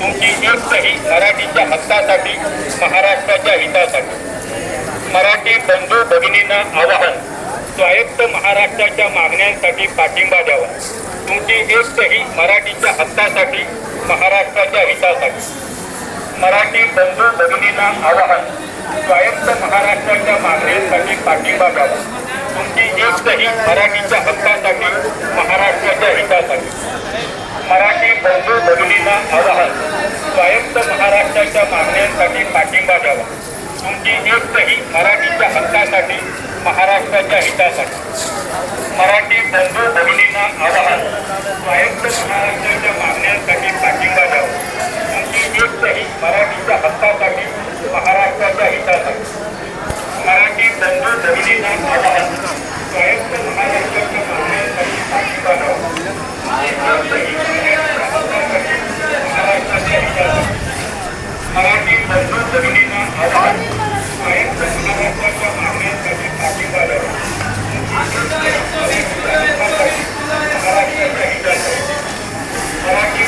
तुमची एक मराठीच्या हक्कासाठी महाराष्ट्राच्या हितासाठी. मराठी बंधू भगिनींना आवाहन स्वायत्त महाराष्ट्राच्या मागण्यांसाठी पाठिंबा द्यावा. तुमची एक मराठीच्या हक्कासाठी महाराष्ट्राच्या हितासाठी. मराठी बंधू भगिनींना आवाहन स्वायत्त महाराष्ट्राच्या मागण्यांसाठी पाठिंबा द्यावा. तुमची एक मराठीच्या हक्कासाठी महाराष्ट्राच्या हितासाठी मराठी बंधू भगिनींना आवाहन स्वायत्त महाराष्ट्राच्या मागण्यांसाठी पाठिंबा द्यावा. तुमची एकही मराठीच्या हक्कासाठी महाराष्ट्राच्या हितासाठी. मराठी बंधू भगिनींना आवाहन स्वायत्त महाराष्ट्राच्या मागण्यांसाठी पाठिंबा द्यावा. तुमची एकही मराठीच्या हक्कासाठी महाराष्ट्राच्या हितासाठी. मराठी बंधू भगिनींना आवाहन स्वायत्त